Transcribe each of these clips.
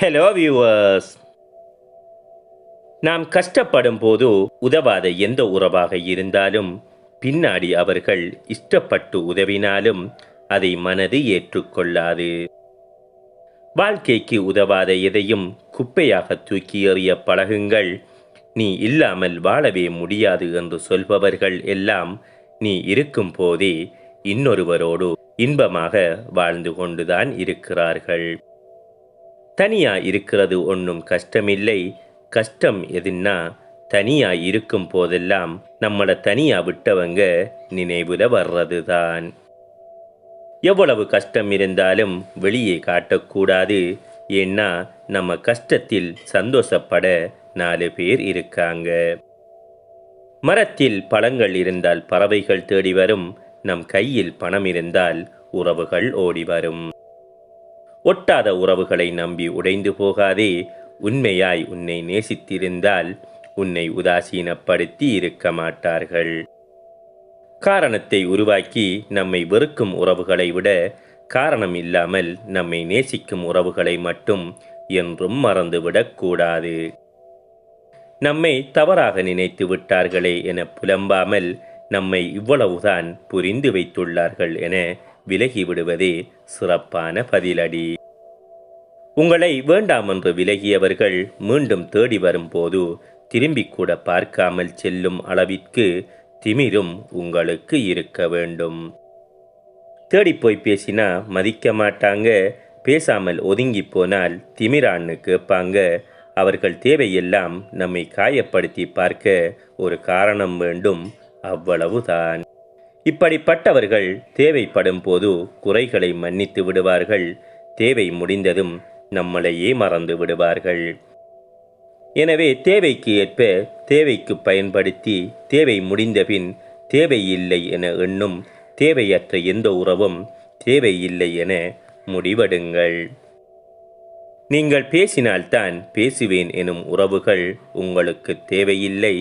Hello viewers நாம் கஷ்டப்படும் போது உதவாத எந்த உறவாக இருந்தாலும் பின்னாடி அவர்கள் இஷ்டப்பட்டு உதவினாலும் அதை மனது ஏற்றுக்கொள்ளாது. வாழ்க்கைக்கு உதவாத எதையும் குப்பையாக தூக்கி எறிய பழகுங்கள். நீ இல்லாமல் வாழவே முடியாது என்று சொல்பவர்கள் எல்லாம் நீ இருக்கும் போதே இன்னொருவரோடு இன்பமாக வாழ்ந்து கொண்டுதான் இருக்கிறார்கள். தனியா இருக்கிறது ஒன்றும் கஷ்டமில்லை. கஷ்டம் எதுன்னா தனியா இருக்கும் போதெல்லாம் நம்மளை தனியா விட்டவங்க நினைவுல வர்றதுதான். எவ்வளவு கஷ்டம் இருந்தாலும் வெளியே காட்டக்கூடாது. ஏன்னா நம்ம கஷ்டத்தில் சந்தோஷப்பட நாலு பேர் இருக்காங்க. மரத்தில் பழங்கள் இருந்தால் பறவைகள் தேடி வரும். நம் கையில் பணம் இருந்தால் உறவுகள் ஓடி வரும். ஒட்டாத உறவுகளை நம்பி உடைந்து போகாதே. உண்மையாய் உன்னை நேசித்திருந்தால் உன்னை உதாசீனப்படுத்தி இருக்க மாட்டார்கள். காரணத்தை உருவாக்கி நம்மை வெறுக்கும் உறவுகளை விட காரணம் இல்லாமல் நம்மை நேசிக்கும் உறவுகளை மட்டும் என்றும் மறந்துவிடக்கூடாது நம்மை தவறாக நினைத்து விட்டார்களே என புலம்பாமல் நம்மை இவ்வளவுதான் புரிந்து வைத்துள்ளார்கள் என விலகி விடுவதே சிறப்பான பதிலடி. உங்களை வேண்டாம் என்று விலகியவர்கள் மீண்டும் தேடி வரும்போது திரும்பி கூட பார்க்காமல் செல்லும் அளவிற்கு திமிரும் உங்களுக்கு இருக்க வேண்டும். தேடிப்போய் போய் பேசினா மதிக்க மாட்டாங்க. பேசாமல் ஒதுங்கி போனால் திமிரான்னு கேட்பாங்க. அவர்கள் தேவையெல்லாம் நம்மை காயப்படுத்தி பார்க்க ஒரு காரணம் வேண்டும். அவ்வளவுதான். இப்படிப்பட்டவர்கள் தேவைப்படும் போது குறைகளை மன்னித்து விடுவார்கள். தேவை முடிந்ததும் நம்மளையே மறந்து விடுவார்கள். எனவே தேவைக்கு ஏற்ப தேவைக்கு பயன்படுத்தி தேவை முடிந்தபின் தேவையில்லை என எண்ணும் தேவையற்ற எந்த உறவும் தேவையில்லை என முடிவெடுங்கள். நீங்கள் பேசினால்தான் பேசுவேன் எனும் உறவுகள் உங்களுக்கு தேவையில்லை.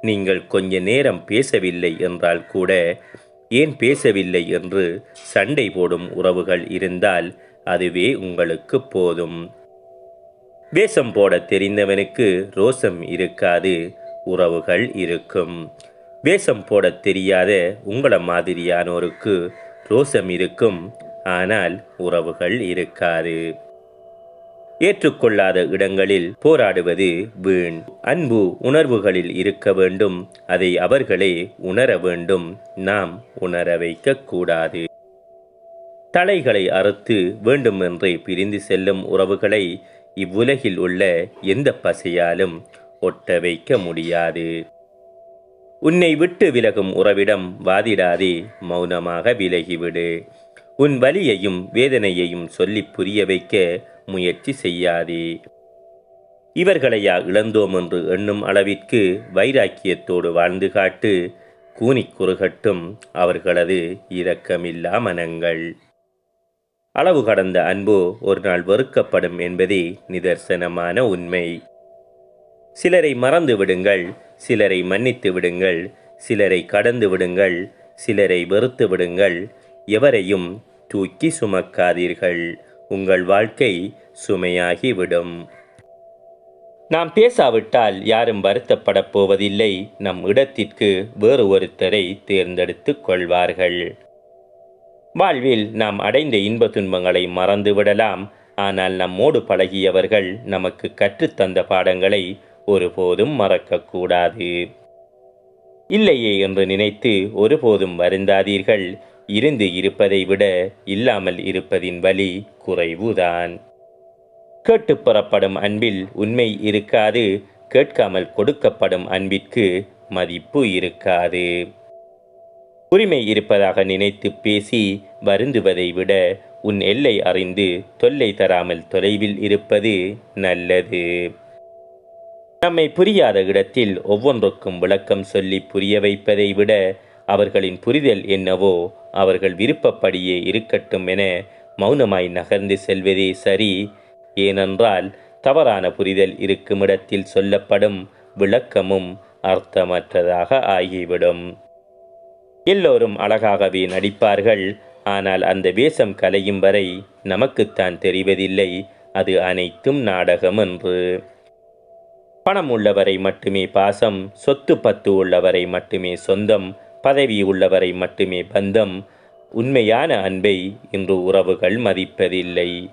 நீங்கள் கொஞ்ச நேரம் பேசவில்லை என்றால் கூட ஏன் பேசவில்லை என்று சண்டை போடும் உறவுகள் இருந்தால் அதுவே உங்களுக்கு போதும். வேஷம் போட தெரிந்தவனுக்கு ரோசம் இருக்காது உறவுகள் இருக்கும். வேஷம் போட தெரியாத உங்களை மாதிரியானோருக்கு ரோசம் இருக்கும் ஆனால் உறவுகள் இருக்காது. ஏற்றுக்கொள்ளாத இடங்களில் போராடுவது வீண். அன்பு உணர்வுகளில் இருக்க வேண்டும். அதை அவர்களே உணர வேண்டும். நாம் உணர வைக்க கூடாது. தலைகளை அறுத்து வேண்டுமென்றே பிரிந்து செல்லும் உறவுகளை இவ்வுலகில் உள்ள எந்த பசையாலும் ஒட்ட வைக்க முடியாது. உன்னை விட்டு விலகும் உறவிடம் வாதிடாதே மௌனமாக விலகிவிடு. உன் வலியையும் வேதனையையும் சொல்லி புரிய வைக்க முயற்சி செய்யாதே. இவர்களையா இழந்தோம் என்று எண்ணும் அளவிற்கு வைராக்கியத்தோடு வாழ்ந்து காட்டு கூனிக் குறுகட்டும் அவர்களது இரக்கமில்லா மனங்கள். அளவு கடந்த அன்பு ஒரு நாள் வெறுக்கப்படும் என்பதே நிதர்சனமான உண்மை. சிலரை மறந்து விடுங்கள் சிலரை மன்னித்து விடுங்கள் சிலரை கடந்து விடுங்கள் சிலரை வெறுத்து விடுங்கள் எவரையும் தூக்கி சுமக்காதீர்கள். உங்கள் வாழ்க்கை சுமையாகிவிடும். நாம் பேசாவிட்டால் யாரும் வருத்தப்படப் போவதில்லை. நம் இடத்திற்கு வேறு ஒருத்தரை தேர்ந்தெடுத்துக் கொள்வார்கள். வாழ்வில் நாம் அடைந்த இன்ப துன்பங்களை மறந்து விடலாம் ஆனால் நம்மோடு பழகியவர்கள் நமக்கு கற்றுத்தந்த பாடங்களை ஒருபோதும் மறக்கக்கூடாது. இல்லையே என்று நினைத்து ஒருபோதும் வருந்தாதீர்கள். இருந்து இருப்பதை விட இல்லாமல் இருப்பதின் வலி குறைவுதான். கேட்டுப்புறப்படும் அன்பில் உண்மை இருக்காது கேட்காமல் கொடுக்கப்படும் அன்பிற்கு மதிப்பு இருக்காது. உரிமை இருப்பதாக நினைத்து பேசி வருந்துவதை விட உன் எல்லை அறிந்து தொல்லை தராமல் தொலைவில் இருப்பது நல்லது. நம்மை புரியாத இடத்தில் ஒவ்வொன்றுக்கும் விளக்கம் சொல்லி புரிய வைப்பதை விட அவர்களின் புரிதல் என்னவோ அவர்கள் விருப்பப்படியே இருக்கட்டும் என மௌனமாய் நகர்ந்து செல்வதே சரி. ஏனென்றால் தவறான புரிதல் இருக்கும் இடத்தில் சொல்லப்படும் விளக்கமும் அர்த்தமற்றதாக ஆகிவிடும். எல்லோரும் அழகாகவே நடிப்பார்கள். ஆனால் அந்த வேஷம் கலையும் வரை நமக்குத்தான் தெரிவதில்லை. அது அனைத்தும் நாடகம் என்று. பணம் உள்ளவரை மட்டுமே பாசம் சொத்து பத்து உள்ளவரை மட்டுமே சொந்தம் பதவி உள்ளவரை மட்டுமே பந்தம். உண்மையான அன்பை இன்று உறவுகள் மதிப்பதில்லை.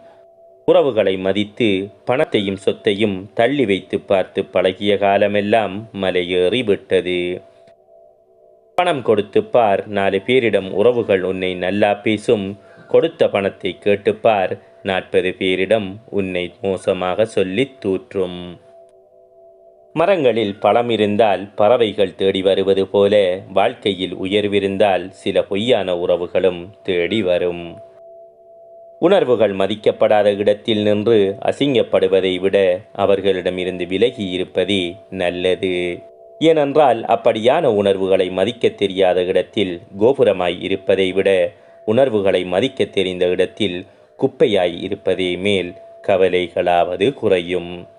உறவுகளை மதித்து பணத்தையும் சொத்தையும் தள்ளி வைத்து பார்த்து பழகிய காலமெல்லாம் மலையேறி விட்டது. பணம் கொடுத்து பார் நாலு பேரிடம் உறவுகள் உன்னை நல்லா பேசும். கொடுத்த பணத்தை கேட்டுப்பார் நாற்பது பேரிடம் உன்னை மோசமாக சொல்லித் தூற்றும். மரங்களில் பழம் இருந்தால் பறவைகள் தேடி வருவது போல வாழ்க்கையில் உயர்விருந்தால் சில பொய்யான உறவுகளும் தேடி வரும். உணர்வுகள் மதிக்கப்படாத இடத்தில் நின்று அசிங்கப்படுவதை விட அவர்களிடமிருந்து விலகி இருப்பதே நல்லது. ஏனென்றால் அப்படியான உணர்வுகளை மதிக்கத் தெரியாத இடத்தில் கோபுரமாய் இருப்பதை விட உணர்வுகளை மதிக்கத் தெரிந்த இடத்தில் குப்பையாய் இருப்பதே மேல் கவலைகளாவது குறையும்.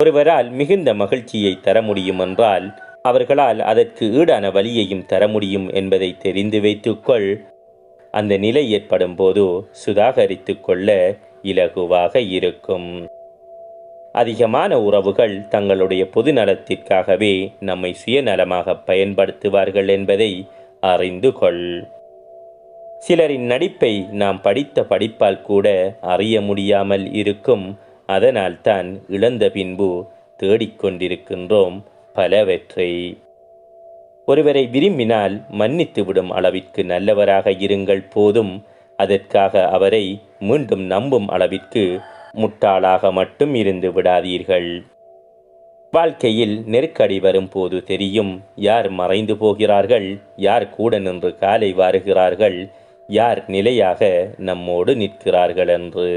ஒருவரால் மிகுந்த மகிழ்ச்சியை தர முடியும் என்றால் அவர்களால் அதற்கு ஈடான வழியையும் தர முடியும் என்பதை தெரிந்து வைத்துக்கொள். அந்த நிலை ஏற்படும் போது சுதாகரித்து கொள்ள இலகுவாக இருக்கும். அதிகமான உறவுகள் தங்களுடைய பொது நலத்திற்காகவே நம்மை சுயநலமாக பயன்படுத்துவார்கள் என்பதை அறிந்து கொள். சிலரின் நடிப்பை நாம் படித்த படிப்பால் கூட அறிய முடியாமல் இருக்கும் அதனால்தான் இழந்த பின்பு தேடிக்கொண்டிருக்கின்றோம் பலவற்றை. ஒருவரை விரும்பினால் மன்னித்து விடும் அளவிற்கு நல்லவராக இருங்கள் போதும். அதற்காக அவரை மீண்டும் நம்பும் அளவிற்கு முட்டாளாக மட்டும் இருந்து விடாதீர்கள். வாழ்க்கையில் நெருக்கடி வரும் போது தெரியும் யார் மறைந்து போகிறார்கள் யார் கூட நின்று காலை வாருகிறார்கள் யார் நிலையாக நம்மோடு நிற்கிறார்கள் என்று.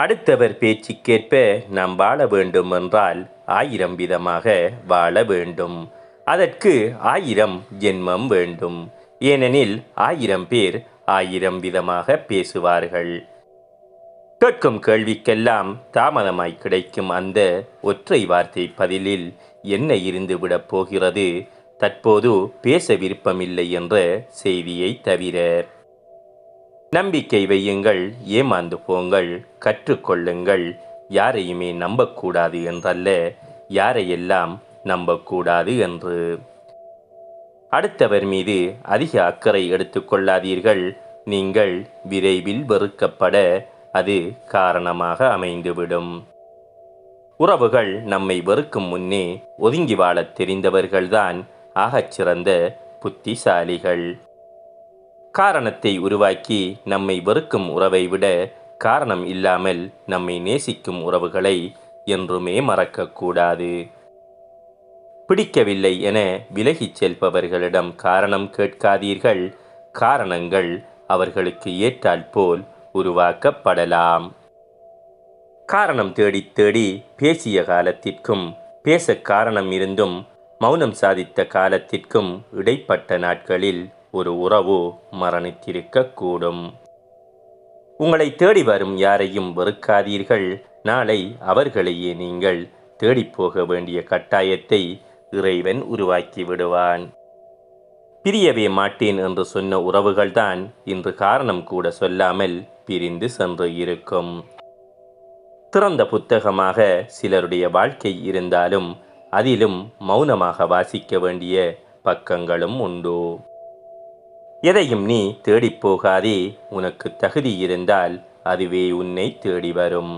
அடுத்தவர் பேச்சுக்கேற்ப நாம் வாழ வேண்டும் என்றால் ஆயிரம் விதமாக வாழ வேண்டும். அதற்கு ஆயிரம் ஜென்மம் வேண்டும். ஏனெனில் ஆயிரம் பேர் ஆயிரம் விதமாக பேசுவார்கள். கேட்கும் கேள்விக்கெல்லாம் தாமதமாய் கிடைக்கும் அந்த ஒற்றை வார்த்தை பதிலில் என்ன இருந்துவிடப் போகிறது? தற்போது பேச விருப்பமில்லை என்ற செய்தியை தவிர. நம்பிக்கை வையுங்கள் ஏமாந்து போங்கள் கற்றுக்கொள்ளுங்கள். யாரையுமே நம்பக்கூடாது என்றல்ல யாரையெல்லாம் நம்பக்கூடாது என்று. அடுத்தவர் மீது அதிக அக்கறை எடுத்துக்கொள்ளாதீர்கள் நீங்கள் விரைவில் வெறுக்கப்பட அது காரணமாக அமைந்துவிடும். உறவுகள் நம்மை வெறுக்கும் முன்னே ஒதுங்கி வாழத் தெரிந்தவர்கள்தான் ஆகச்சிறந்த புத்திசாலிகள். காரணத்தை உருவாக்கி நம்மை வெறுக்கும் உறவை விட காரணம் இல்லாமல் நம்மை நேசிக்கும் உறவுகளை என்றுமே மறக்கக்கூடாது. பிடிக்கவில்லை என விலகிச் செல்பவர்களிடம் காரணம் கேட்காதீர்கள். காரணங்கள் அவர்களுக்கு ஏற்றால் போல் உருவாக்கப்படலாம். காரணம் தேடி தேடி பேசிய காலத்திற்கும் பேச காரணம் இருந்தும் மௌனம் சாதித்த காலத்திற்கும் இடைப்பட்ட நாட்களில் ஒரு உறவு மரணித்திருக்கக்கூடும். உங்களை தேடி வரும் யாரையும் வெறுக்காதீர்கள். நாளை அவர்களையே நீங்கள் தேடிப்போக வேண்டிய கட்டாயத்தை இறைவன் உருவாக்கி விடுவான். பிரியவே மாட்டேன் என்று சொன்ன உறவுகள்தான் இன்று காரணம் கூட சொல்லாமல் பிரிந்து சென்று இருக்கும். திறந்த புத்தகமாக சிலருடைய வாழ்க்கை இருந்தாலும் அதிலும் மௌனமாக வாசிக்க வேண்டிய பக்கங்களும் உண்டு. எதையும் நீ தேடிப் போகாதே. உனக்கு தகுதி இருந்தால் அதுவே உன்னை தேடி வரும்.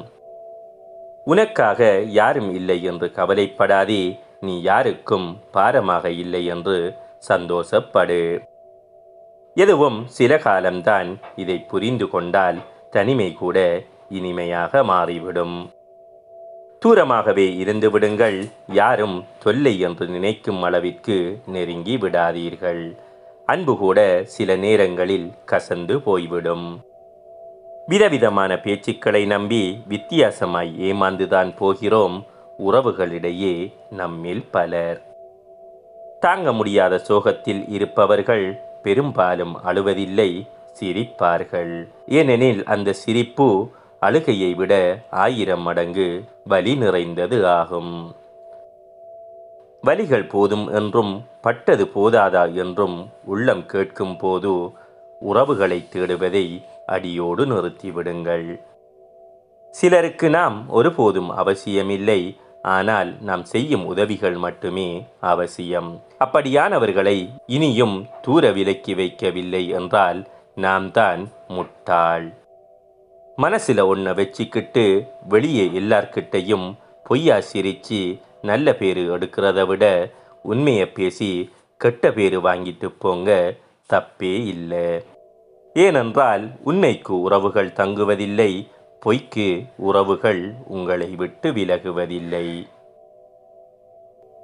உனக்காக யாரும் இல்லை என்று கவலைப்படாதே. நீ யாருக்கும் பாரமாக இல்லை என்று சந்தோஷப்படு. எதுவும் சில காலம்தான் இதை புரிந்து கொண்டால் தனிமை கூட இனிமையாக மாறிவிடும். தூரமாகவே இருந்து விடுங்கள். யாரும் தொல்லை என்று நினைக்கும் அளவிற்கு நெருங்கி விடாதீர்கள். அன்பு கூட சில நேரங்களில் கசந்து போய்விடும். விதவிதமான பேச்சுக்களை நம்பி வித்தியாசமாய் ஏமாந்துதான் போகிறோம் உறவுகளிடையே நம்மில் பலர். தாங்க முடியாத சோகத்தில் இருப்பவர்கள் பெரும்பாலும் அழுவதில்லை சிரிப்பார்கள். ஏனெனில் அந்த சிரிப்பு அழுகையை விட ஆயிரம் மடங்கு வலி நிறைந்தது ஆகும். வலிகள் போதும் என்றும் பட்டது போதாதா என்றும் உள்ளம் கேட்கும் போது உறவுகளை தேடுவதை அடியோடு நிறுத்திவிடுங்கள் சிலருக்கு நாம் ஒருபோதும் அவசியமில்லை ஆனால் நாம் செய்யும் உதவிகள் மட்டுமே அவசியம். அப்படியானவர்களை இனியும் தூர விலக்கி வைக்கவில்லை என்றால் நாம் தான் முட்டாள். மனசில் ஒன்றை வச்சுக்கிட்டு வெளியே எல்லார்கிட்டையும் பொய்யா சிரிச்சு நல்ல பேர் எடுக்கிறத விட உண்மையை பேசி கெட்ட பேர் வாங்கிட்டு போங்க தப்பே இல்லை. ஏனென்றால் உண்மைக்கு உறவுகள் தங்குவதில்லை பொய்க்கு உறவுகள் உங்களை விட்டு விலகுவதில்லை.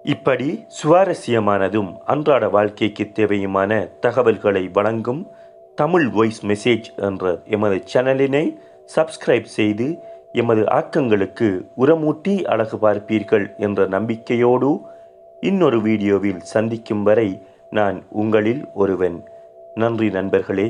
இப்படி சுவாரஸ்யமானதும் அன்றாட வாழ்க்கைக்கு தேவையுமான தகவல்களை வழங்கும் தமிழ் வாய்ஸ் மெசேஜ் என்ற எமது சேனலினை சப்ஸ்கிரைப் செய்து எமது ஆக்கங்களுக்கு உரமூட்டி அழகு பார்ப்பீர்கள் என்ற நம்பிக்கையோடு இன்னொரு வீடியோவில் சந்திக்கும் வரை நான் உங்களில் ஒருவன். நன்றி நண்பர்களே.